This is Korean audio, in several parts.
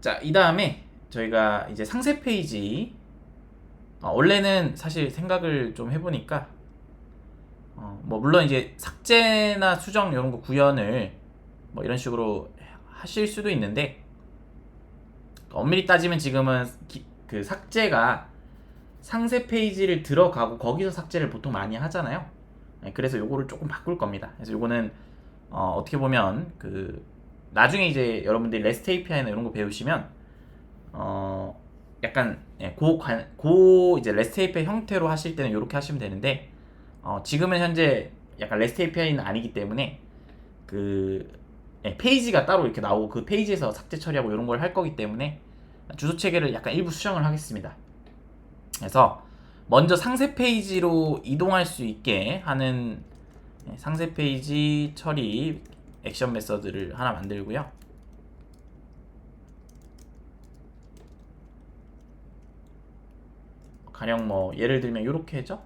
자, 이 다음에 저희가 이제 상세 페이지 어, 원래는 사실 생각을 좀 해보니까 어, 뭐 물론 이제 삭제나 수정 이런 거 구현을 뭐 이런 식으로 하실 수도 있는데 엄밀히 따지면 지금은 기- 그 삭제가 상세 페이지를 들어가고 거기서 삭제를 보통 많이 하잖아요. 네, 그래서 요거를 조금 바꿀 겁니다. 그래서 요거는 어, 어떻게 보면 그 나중에 이제 여러분들이 API나 이런 거 배우시면 어 약간 예, 고, 관, 고 이제 API 형태로 하실 때는 이렇게 하시면 되는데 어, 지금은 현재 약간 API는 아니기 때문에 그 예, 페이지가 따로 이렇게 나오고 그 페이지에서 삭제 처리하고 이런 걸 할 거기 때문에 주소 체계를 약간 일부 수정을 하겠습니다. 그래서 먼저 상세 페이지로 이동할 수 있게 하는 예, 상세 페이지 처리 액션 메서드를 하나 만들고요. 가령 뭐 예를 들면 이렇게 해죠.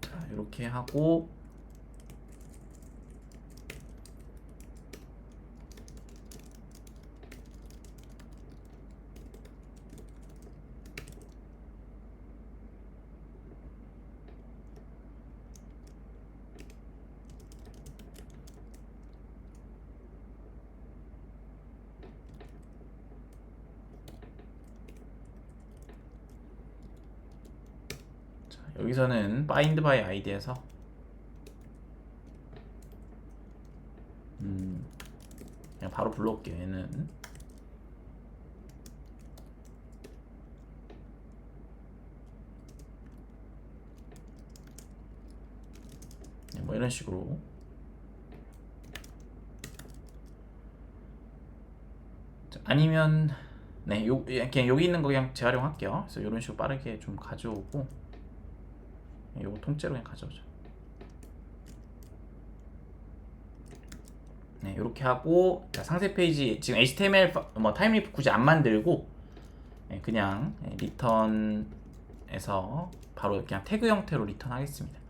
자, 이렇게 하고 자, 여기서는 bind by id에서 음, 그냥 바로 불러올게요. 얘는 네, 뭐 이런 식으로 자, 아니면 네, 요 그냥 여기 있는 거 그냥 재활용할게요. 그래서 이런 식으로 빠르게 좀 가져오고 네, 요거 통째로 그냥 가져오죠. 네, 이렇게 하고 자, 상세 페이지 지금 HTML 파- 뭐 타임리프 굳이 안 만들고 네, 그냥 네, 리턴에서 바로 그냥 태그 형태로 리턴하겠습니다.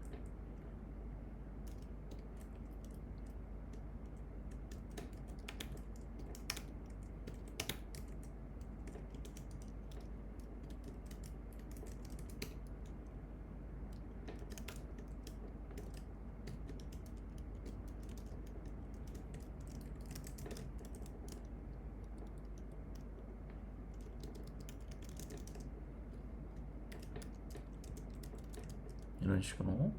이런 식으로.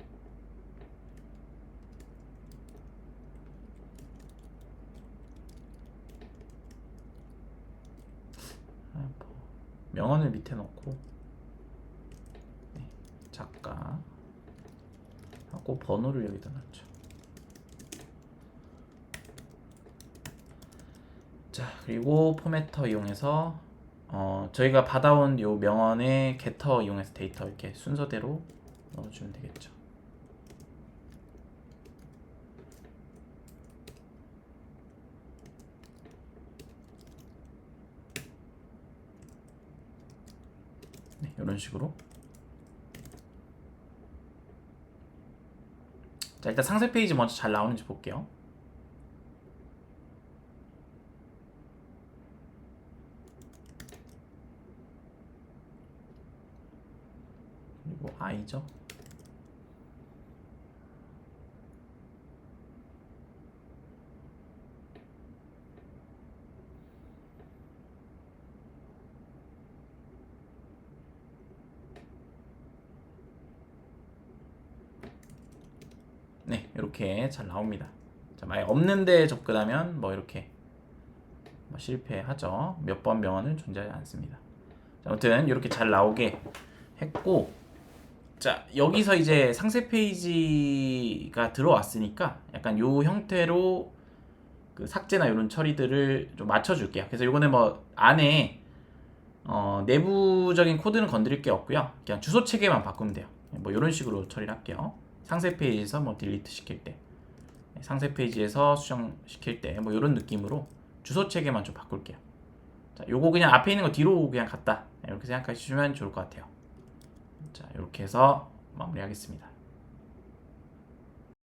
아, 뭐, 명언을 밑에 넣고. 네, 작가. 하고 번호를 여기다 넣죠. 자 그리고 포매터 이용해서 어, 저희가 받아온 요 명언의 게터 이용해서 데이터 이렇게 순서대로 넣어주면 되겠죠. 네, 이런 식으로. 자, 일단 상세 페이지 먼저 잘 나오는지 볼게요. 그리고 i죠. 네, 이렇게 잘 나옵니다. 자, 만약 없는데 접근하면 뭐 이렇게 뭐 실패하죠. 몇 번 명언은 존재하지 않습니다. 자, 아무튼 이렇게 잘 나오게 했고 자 여기서 이제 상세 페이지가 들어왔으니까 약간 요 형태로 그 삭제나 이런 처리들을 좀 맞춰줄게요. 그래서 요거는 뭐 안에 어, 내부적인 코드는 건드릴 게 없고요. 그냥 주소 체계만 바꾸면 돼요. 뭐 이런 식으로 처리를 할게요. 상세 페이지에서 뭐 딜리트 시킬 때, 상세 페이지에서 수정 시킬 때, 뭐 이런 느낌으로 주소 체계만 좀 바꿀게요. 자, 요거 그냥 앞에 있는 거 뒤로 그냥 갔다 이렇게 생각하시면 좋을 것 같아요. 자, 이렇게 해서 마무리하겠습니다.